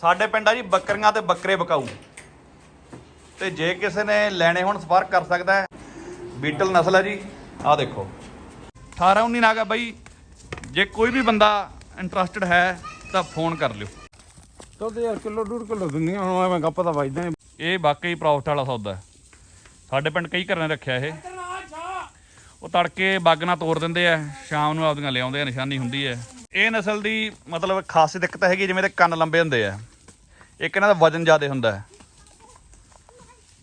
ਸਾਡੇ ਪਿੰਡ ਆ ਜੀ ਬੱਕਰੀਆਂ ਤੇ ਬੱਕਰੇ ਬਕਾਊ ਤੇ ਜੇ ਕਿਸੇ ਨੇ ਲੈਣੇ ਹੋਣ ਸੰਪਰਕ ਕਰ ਸਕਦਾ ਹੈ। ਬੀਟਲ ਨਸਲ ਹੈ ਜੀ ਆਹ ਦੇਖੋ। 18 19 ਨਾਗਾ ਬਾਈ। ਜੇ ਕੋਈ ਵੀ ਬੰਦਾ ਇੰਟਰਸਟਿਡ ਹੈ ਤਾਂ ਫੋਨ ਕਰ ਲਿਓ। ਦੁੱਧ ਯਾਰ ਕਿਲੋ ਡੂਢ ਕਿਲੋ ਦਿੰਦੀਆਂ ਹੁਣ ਐਵੇਂ ਗੱਪ ਤਾਂ ਵੱਜਦਾ। ਇਹ ਵਾਕਈ ਪ੍ਰੋਫਿਟ ਵਾਲਾ ਸੌਦਾ ਹੈ। ਸਾਡੇ ਪਿੰਡ ਕਈ ਘਰਾਂ ਨੇ ਰੱਖਿਆ ਇਹ। ਉਹ ਤੜਕੇ ਬੱਗ ਨਾਲ ਤੋੜ ਦਿੰਦੇ ਆ ਸ਼ਾਮ ਨੂੰ ਆਪਦੀਆਂ ਲਿਆਉਂਦੇ ਆ ਨਿਸ਼ਾਨੀ ਹੁੰਦੀ ਹੈ। ਇਹ ਨਸਲ ਦੀ ਮਤਲਬ ਖਾਸੀ ਦਿੱਕਤ ਹੈਗੀ ਜਿਵੇਂ ਤੇ ਕੰਨ ਲੰਬੇ ਹੁੰਦੇ ਆ। ਇੱਕ ਇਹਨਾਂ ਦਾ ਵਜਨ ਜ਼ਿਆਦਾ ਹੁੰਦਾ ਹੈ।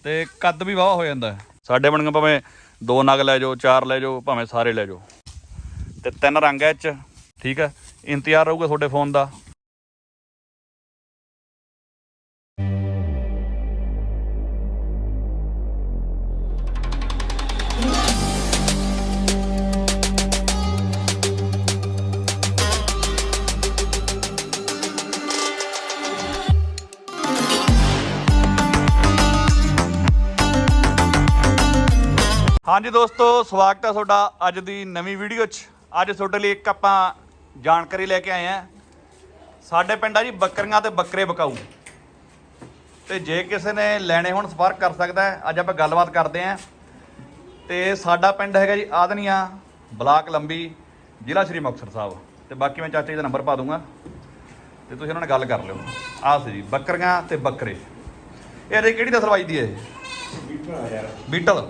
ਤੇ ਕੱਦ ਵੀ ਵਾਹ ਹੋ ਜਾਂਦਾ ਸਾਡੇ ਬਣੀਆਂ ਭਾਵੇਂ ਦੋ ਨਗ ਲੈ ਜਾਓ ਚਾਰ ਲੈ ਜਾਓ ਭਾਵੇਂ ਸਾਰੇ ਲੈ ਜਾਓ। ਤੇ ਤਿੰਨ ਰੰਗ ਐ ਚ। ਠੀਕ ਹੈ। ਇੰਤਜ਼ਾਰ ਰਹੂਗਾ ਤੁਹਾਡੇ ਫੋਨ ਦਾ। ਹਾਂਜੀ ਦੋਸਤੋ ਸਵਾਗਤ ਹੈ ਤੁਹਾਡਾ ਅੱਜ ਦੀ ਨਵੀਂ ਵੀਡੀਓ 'ਚ। ਅੱਜ ਤੁਹਾਡੇ ਲਈ ਇੱਕ ਆਪਾਂ ਜਾਣਕਾਰੀ ਲੈ ਕੇ ਆਏ ਹਾਂ ਸਾਡੇ ਪਿੰਡ ਆ ਜੀ ਬੱਕਰੀਆਂ ਤੇ ਬੱਕਰੇ ਬਕਾਊ। ਤੇ ਜੇ ਕਿਸੇ ਨੇ ਲੈਣੇ ਹੋਣ ਸੰਪਰਕ ਕਰ ਸਕਦਾ ਹੈ ਅੱਜ ਆਪਾਂ ਗੱਲਬਾਤ ਕਰਦੇ ਹਾਂ ਤੇ ਸਾਡਾ ਪਿੰਡ ਹੈਗਾ ਜੀ ਆਦਨੀਆਂ ਬਲਾਕ ਲੰਬੀ ਜ਼ਿਲ੍ਹਾ ਸ਼੍ਰੀ ਮੁਕਤਸਰ ਸਾਹਿਬ। ਤੇ ਬਾਕੀ ਮੈਂ ਚਾਚਾ ਜੀ ਦਾ ਨੰਬਰ ਪਾ ਦੂੰਗਾ। ਤੇ ਤੁਸੀਂ ਉਹਨਾਂ ਨਾਲ ਗੱਲ ਕਰ ਲਿਓ। ਆਹ ਸੀ ਜੀ ਬੱਕਰੀਆਂ ਤੇ ਬੱਕਰੇ। ਇਹ ਇਹਦੀ ਕਿਹੜੀ ਨਸਲ ਵੱਜਦੀ ਹੈ ਇਹ? ਬੀਟਲ।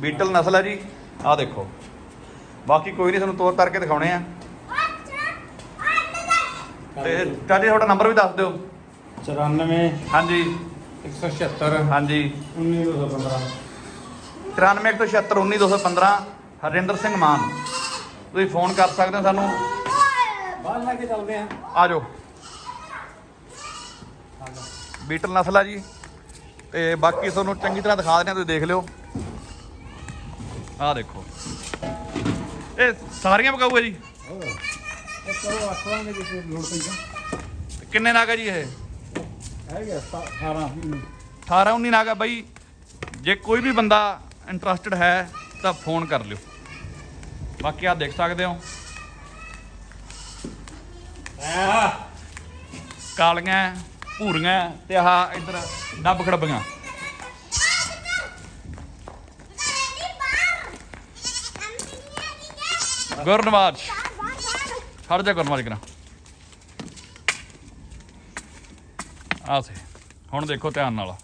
ਬੀਟਲ ਨਸਲ ਹੈ ਜੀ। ਆਹ ਦੇਖੋ। ਬਾਕੀ ਕੋਈ ਨਹੀਂ ਤੁਹਾਨੂੰ ਤੋਰ ਕਰਕੇ ਦਿਖਾਉਣੇ ਆ। ਤੇ ਚਾਚੀ ਤੁਹਾਡਾ ਨੰਬਰ ਵੀ ਦੱਸ ਦਿਓ। 94 ਹਾਂਜੀ। 176 ਹਾਂਜੀ। 19215 9376 19215 ਹਰਿੰਦਰ ਸਿੰਘ ਮਾਨ। ਤੁਸੀਂ ਫੋਨ ਕਰ ਸਕਦੇ ਹੋ ਸਾਨੂੰ। ਬਾਹਰ ਲੈ ਕੇ ਚੱਲਦੇ ਆ। ਆ ਜਾਓ। ਬੀਟਲ ਨਸਲ ਆ ਜੀ। ਤੇ ਬਾਕੀ ਤੁਹਾਨੂੰ ਚੰਗੀ ਤਰ੍ਹਾਂ ਦਿਖਾ ਦਿੰਦੇ ਆ ਤੁਸੀਂ ਦੇਖ ਲਿਓ। ਆਹ ਦੇਖੋ। ਇਹ ਸਾਰੀਆਂ ਪਕਾਊ ਹੈ ਜੀ? ਇਹ ਕਰੋ ਆਖਵਾਂਗੇ ਜੇ ਲੋੜ ਪਈ ਤਾਂ। ਤੇ ਕਿੰਨੇ ਨਾਗਾ ਜੀ ਇਹ? ਹੈਗੇ 18 18 19 ਨਾਗਾ। ਬਾਈ ਜੇ ਕੋਈ ਵੀ ਬੰਦਾ ਇੰਟਰਸਟਿਡ ਹੈ ਤਾਂ ਫੋਨ ਕਰ ਲਿਓ। ਬਾਕੀ ਆ ਦੇਖ ਸਕਦੇ ਹੋ। ਕਾਲੀਆਂ ਭੂਰੀਆਂ ਤੇ ਆਹ ਇੱਧਰ ਡੱਬ ਖੜਬੀਆਂ। ਗੁਰਨਵਾਜ। ਖੜ ਜਾ ਗੁਰਨਵਾਜ ਕਰਾਂ ਆ ਸੇ ਹੁਣ ਦੇਖੋ ਧਿਆਨ ਨਾਲ।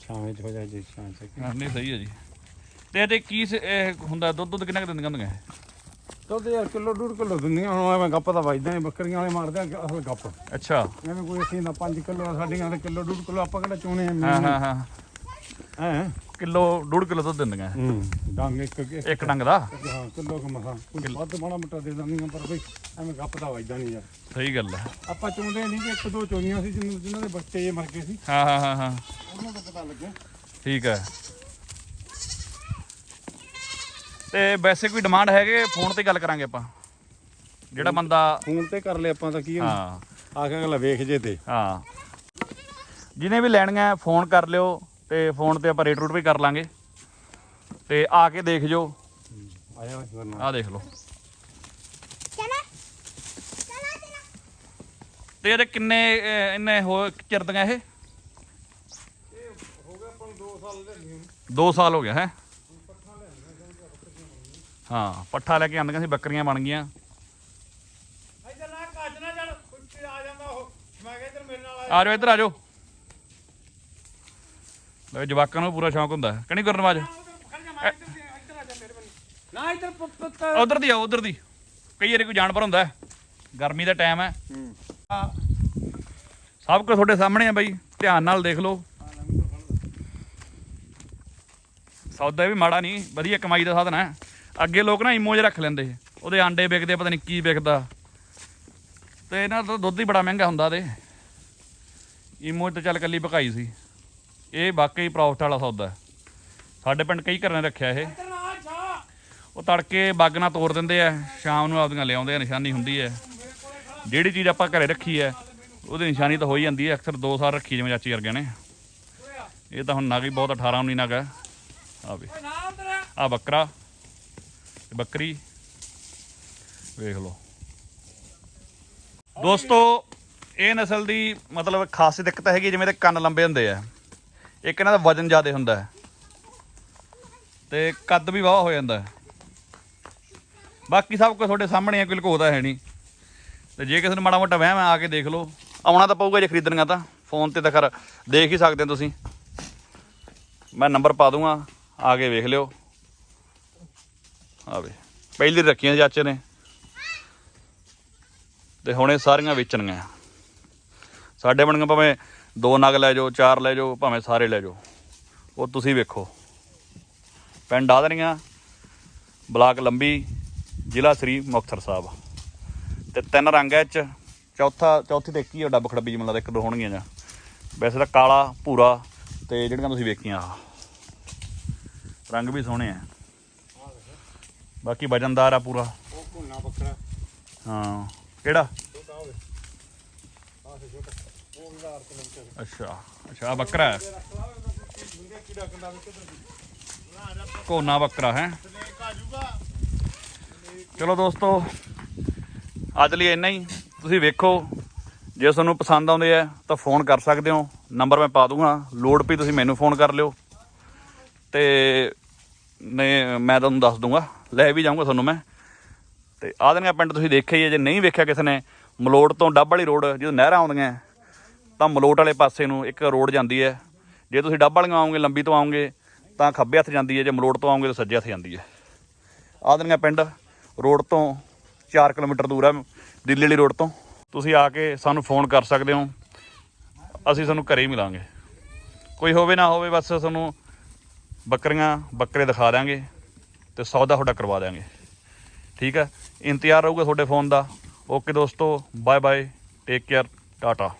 ਛਾਵੇਂ ਚ ਹੋ ਜਾ ਜੀ ਛਾਂ ਚ। ਨਹੀਂ ਸਹੀ ਹੈ ਜੀ। ਤੇ ਇਹਦੇ ਕੀ ਸ- ਇਹ ਹੁੰਦਾ ਦੁੱਧ ਦੁੱਧ ਕਿੰਨਾ ਕੁ ਦਿੰਦੀਆਂ ਹੁੰਦੀਆਂ? ਇਹ? ਦੁੱਧ ਯਾਰ ਕਿਲੋ ਡੂਢ ਕਿਲੋ ਦਿੰਦੀਆਂ ਹੁਣ ਐਵੇਂ ਗੱਪ ਤਾਂ ਵੱਜਦਾ ਨੀ। ਬੱਕਰੀਆਂ ਵਾਲੇ ਮਾਰਦੇ ਆ ਅਸਲ ਗੱਪ। ਅੱਛਾ। ਐਵੇਂ ਕੋਈ ਅਸੀਂ ਨਾ 5 ਕਿਲੋ ਸਾਡੀਆਂ ਤੇ ਕਿਲੋ ਡੂਢ ਕਿਲੋ ਆਪਾਂ ਕਿਹੜਾ ਚੋਣੇ ਆ ਹਾਂ ਹਾਂ ਹਾਂ। ਹੈ? ਕਿਲੋ ਡੂਢ ਕਿਲੋ ਦੁੱਧ ਦਿੰਦੀਆਂ। ਇਹ। ਹੂੰ। ਡੰਗ ਇੱਕ ਇੱਕ ਇੱਕ ਡੰਗ ਦਾ? ਹਾਂ ਕਿਲੋ ਕ ਮਸਾਂ। ਕੋਈ ਵੱਧ ਮਾੜਾ ਮੋਟਾ ਦੇ ਦਿੰਦੀਆਂ ਪਰ ਬਈ ਐਵੇਂ ਗੱਪ ਤਾਂ ਵੱਜਦਾ ਨਹੀਂ ਯਾਰ। ਸਹੀ ਗੱਲ ਹੈ। ਆਪਾਂ ਚਾਹੁੰਦੇ ਨਹੀਂ ਕਿ ਇੱਕ ਦੋ ਚੋਈਆਂ ਸੀ ਜਿਹਨਾਂ ਜਿਨ੍ਹਾਂ ਦੇ ਬੱਚੇ ਜੇ ਮਰ ਗਏ ਸੀ। ਹਾਂ ਹਾਂ ਹਾਂ ਹਾਂ। ਉਹਨਾਂ ਦਾ ਪਤਾ ਲੱਗਿਆ। ਠੀਕ ਹੈ। ਤੇ ਵੈਸੇ ਕੋਈ ਡਿਮਾਂਡ ਹੈਗੇ? ਫੋਨ ਤੇ ਗੱਲ ਕਰਾਂਗੇ ਆਪਾਂ। ਜਿਹੜਾ ਬੰਦਾ ਫੋਨ ਤੇ ਕਰ ਲਿਆ ਆਪਾਂ ਤਾਂ ਕੀ ਹਾਂ। ਆ ਕੇ ਅਗਲਾ ਵੇਖ ਜੇ ਤੇ। ਹਾਂ। ਜਿਹਨੇ ਵੀ ਲੈਣੀਆਂ ਫੋਨ ਕਰ ਲਿਓ। ਤੇ ਫੋਨ ਤੇ ਆਪਾਂ ਰੇਟ ਰੂਟ ਵੀ ਕਰ ਲਾਂਗੇ। ਤੇ ਆ ਕੇ ਦੇਖ ਜੋ। ਆਇਆ ਆਹ ਦੇਖ ਲਓ। ਤੇ ਇਹਦੇ ਕਿੰਨੇ ਇੰਨੇ ਹੋ ਚਿਰਦੀਆਂ ਇਹ? ਹੋ ਗਿਆ ਆਪਾਂ 2 ਸਾਲ ਦੇ 2 ਸਾਲ ਹੋ ਗਿਆ ਹੈ। ਹਾਂ ਪੱਠਾ ਲੈ ਕੇ ਆਂਦੀਆਂ ਸੀ ਬੱਕਰੀਆਂ ਬਣ ਗਈਆਂ। ਇੱਧਰ ਨਾ ਕੱਜ ਨਾ ਚੱਲ ਆ ਜਾਂਦਾ ਉਹ। ਮੈਂ ਕਿਹਾ ਇੱਧਰ ਮੇਰੇ ਨਾਲ ਆ ਜਾਓ ਇੱਧਰ ਆ ਜਾਓ। ਲੈ ਜਵਾਕਾਂ ਨੂੰ ਪੂਰਾ ਸ਼ੌਂਕ ਹੁੰਦਾ। ਕਣੀ ਗੁਰਨਵਾਜ? ਨਾ ਇੱਧਰ ਪੁੱਤ ਉਧਰ ਦੀ ਆਓ ਉਧਰ ਦੀ। ਕਈ ਵਾਰੀ ਕੋਈ ਜਾਨਵਰ ਹੁੰਦਾ ਗਰਮੀ ਦਾ ਟਾਈਮ ਹੈ। ਆ, ਸਭ ਕੁਝ ਤੁਹਾਡੇ ਸਾਹਮਣੇ ਆ ਬਾਈ। ਧਿਆਨ ਨਾਲ ਦੇਖ ਲਓ। ਸੌਦਾ ਵੀ ਮਾੜਾ ਨਹੀਂ ਵਧੀਆ ਕਮਾਈ ਦਾ ਸਾਧਨ ਹੈ। ਅੱਗੇ ਲੋਕ ਨਾ ਇਮੋਜ ਰੱਖ ਲੈਂਦੇ। ਉਹਦੇ ਆਂਡੇ ਵਿਕਦੇ ਪਤਾ ਨਹੀਂ ਕੀ ਵਿਕਦਾ। ਤੇ ਇਹਨਾਂ ਦਾ ਦੁੱਧ ਹੀ ਬੜਾ ਮਹਿੰਗਾ ਹੁੰਦਾ ਤੇ। ਇਮੋਜ ਤਾਂ ਚੱਲ ਕੱਲੀ ਭਕਾਈ ਸੀ। ਇਹ ਵਾਕਈ ਪ੍ਰੋਫਿਟ ਵਾਲਾ ਸੌਦਾ ਹੈ। ਸਾਡੇ ਪਿੰਡ ਕਈ ਘਰਾਂ ਨੇ ਰੱਖਿਆ ਇਹ। ਉਹ ਤੜਕੇ ਬਾਗ ਨਾਲ ਤੋੜ ਦਿੰਦੇ ਆ, ਸ਼ਾਮ ਨੂੰ ਆਪਦੀਆਂ ਲਿਆਉਂਦੇ ਆ, ਨਿਸ਼ਾਨੀ ਹੁੰਦੀ ਹੈ। ਜਿਹੜੀ ਚੀਜ਼ ਆਪਾਂ ਘਰੇ ਰੱਖੀ ਹੈ, ਉਹਦੀ ਨਿਸ਼ਾਨੀ ਤਾਂ ਹੋ ਹੀ ਜਾਂਦੀ ਹੈ, ਅਕਸਰ 2 ਸਾਲ ਰੱਖੀ ਜਿਵੇਂ ਚਾਚੀ ਵਰਗਿਆਂ ਨੇ। ਇਹ ਤਾਂ ਹੁਣ ਨਗ ਹੀ ਬਹੁਤ 18 19 ਨਗ ਹੈ। ਆ ਵੇ। ਆ ਬੱਕਰਾ ਤੇ ਬੱਕਰੀ। ਵੇਖ ਲਓ। ਦੋਸਤੋ, ਇਹ ਨਸਲ ਦੀ ਮਤਲਬ ਖਾਸ ਦਿੱਕਤ ਹੈਗੀ ਜਿਵੇਂ ਤੇ ਕੰਨ ਲੰਬੇ ਹੁੰਦੇ ਆ। ਇੱਕ ਇਹਨਾਂ ਦਾ ਵਜਨ ਜ਼ਿਆਦਾ ਹੁੰਦਾ ਹੈ। ਤੇ ਕੱਦ ਵੀ ਵਾਹ ਹੋ ਜਾਂਦਾ ਹੈ। ਬਾਕੀ ਸਭ ਕੁਝ ਤੁਹਾਡੇ ਸਾਹਮਣੇ ਹੈ, ਕੋਈ ਲੁਕੋਦਾ ਹੈ ਨਹੀਂ। ਤੇ ਜੇ ਕਿਸੇ ਨੂੰ ਮਾੜਾ ਮੋਟਾ ਵਹਿਮ ਹੈ, ਆ ਕੇ ਦੇਖ ਲਓ। ਆਉਣਾ ਤਾਂ ਪਊਗਾ ਜੇ ਖਰੀਦਣੀਆਂ ਤਾਂ। ਫੋਨ ਤੇ ਤਾਂ ਖਰ ਦੇਖ ਹੀ ਸਕਦੇ ਹੋ ਤੁਸੀਂ। ਮੈਂ ਨੰਬਰ ਪਾ ਦੂੰਗਾ, ਆ ਕੇ ਵੇਖ ਲਿਓ। ਆਵੇ ਪਹਿਲੀ ਰੱਖੀਆਂ ਚਾਚੇ ਨੇ। ਤੇ ਹੁਣ ਇਹ ਸਾਰੀਆਂ ਵੇਚਣੀਆਂ ਸਾਡੇ ਬਣੀਆਂ ਭਾਵੇਂ ਦੋ ਨਗ ਲੈ ਜਾਓ ਚਾਰ ਲੈ ਜਾਓ ਭਾਵੇਂ ਸਾਰੇ ਲੈ ਜਾਓ। ਉਹ ਤੁਸੀਂ ਵੇਖੋ। ਪਿੰਡ ਆਦਰੀਆਂ ਬਲਾਕ ਲੰਬੀ ਜ਼ਿਲ੍ਹਾ ਸ੍ਰੀ ਮੁਕਤਸਰ ਸਾਹਿਬ। ਤੇ ਤਿੰਨ ਰੰਗ ਐ ਚ। ਚੌਥਾ ਚੌਥੀ ਤੇ ਕੀ ਡੱਬ ਖੜੱਬੀ ਜਿਹਾ ਇੱਕ ਦੋ ਹੋਣਗੀਆਂ ਜਾਂ। ਵੈਸੇ ਤਾਂ ਕਾਲਾ ਭੂਰਾ ਤੇ ਜਿਹੜੀਆਂ ਤੁਸੀਂ ਵੇਖੀਆਂ ਆਹ ਰੰਗ ਵੀ ਸੋਹਣੇ ਆ। ਬਾਕੀ ਵਜਨਦਾਰ ਆ ਪੂਰਾ। ਉਹ ਘੁੰਨਾ ਬੱਕਰਾ ਹਾਂ। ਕਿਹੜਾ? ਛੋਟਾ ਹੋਵੇ ਆਹ ਛੋਟਾ। ਅੱਛਾ ਅੱਛਾ, ਆਹ ਬੱਕਰਾ ਹੈ। ਕੋਨਾ ਬੱਕਰਾ, ਹੈ? ਚਲੋ ਦੋਸਤੋ, ਅੱਜ ਲਈ ਇੰਨਾ ਹੀ। ਤੁਸੀਂ ਵੇਖੋ, ਜੇ ਤੁਹਾਨੂੰ ਪਸੰਦ ਆਉਂਦੇ ਆ, ਤਾਂ ਫੋਨ ਕਰ ਸਕਦੇ ਹੋ। ਨੰਬਰ ਮੈਂ ਪਾ ਦੂੰਗਾ। ਲੋਡ ਪਈ ਤੁਸੀਂ ਮੈਨੂੰ ਫੋਨ ਕਰ ਲਿਓ। ਤੇ ਨੇ, ਮੈਂ ਤੁਹਾਨੂੰ ਦੱਸ ਦੂੰਗਾ। ਲੈ ਵੀ ਜਾਊਂਗਾ ਤੁਹਾਨੂੰ ਮੈਂ। ਤੇ ਆ ਦਿਨਾਂ ਪਿੰਡ ਤੁਸੀਂ ਦੇਖਿਆ ਹੀ ਹੈ, ਜੇ ਨਹੀਂ ਵੇਖਿਆ ਕਿਸੇ ਨੇ, ਮਲੋਟ ਤੋਂ ਡੱਬ ਵਾਲੀ ਰੋਡ, ਜਦੋਂ ਨਹਿਰਾਂ ਆਉਂਦੀਆਂ ਤਾਂ ਮਲੋਟ ਵਾਲੇ ਪਾਸੇ ਨੂੰ ਇੱਕ ਰੋਡ ਜਾਂਦੀ ਹੈ। ਜੇ ਤੁਸੀਂ ਡੱਬ ਵਾਲੀਆਂ ਆਓਗੇ, ਲੰਬੀ ਤੋਂ ਆਓਗੇ, ਤਾਂ ਖੱਬੇ ਹੱਥ ਜਾਂਦੀ ਹੈ। ਜੇ ਮਲੋਟ ਤੋਂ ਆਓਗੇ, ਤਾਂ ਸੱਜੇ ਹੱਥ ਜਾਂਦੀ ਹੈ। ਆਦਨੀਆਂ ਪਿੰਡ, ਰੋਡ ਤੋਂ 4 ਕਿਲੋਮੀਟਰ ਦੂਰ ਹੈ, ਦਿੱਲੀ ਵਾਲੀ ਰੋਡ ਤੋਂ। ਤੁਸੀਂ ਆ ਕੇ ਸਾਨੂੰ ਫੋਨ ਕਰ ਸਕਦੇ ਹੋ। ਅਸੀਂ ਤੁਹਾਨੂੰ ਘਰੇ ਹੀ ਮਿਲਾਂਗੇ। ਕੋਈ ਹੋਵੇ ਨਾ ਹੋਵੇ, ਬਸ ਤੁਹਾਨੂੰ ਬੱਕਰੀਆਂ, ਬੱਕਰੇ ਦਿਖਾ ਦਾਂਗੇ ਤੇ ਸੌਦਾ ਤੁਹਾਡਾ ਕਰਵਾ ਦਾਂਗੇ ਠੀਕ ਹੈ? ਇੰਤਜ਼ਾਰ ਰਹੂਗਾ ਤੁਹਾਡੇ ਫੋਨ ਦਾ। ਓਕੇ ਦੋਸਤੋ bye bye take care tata.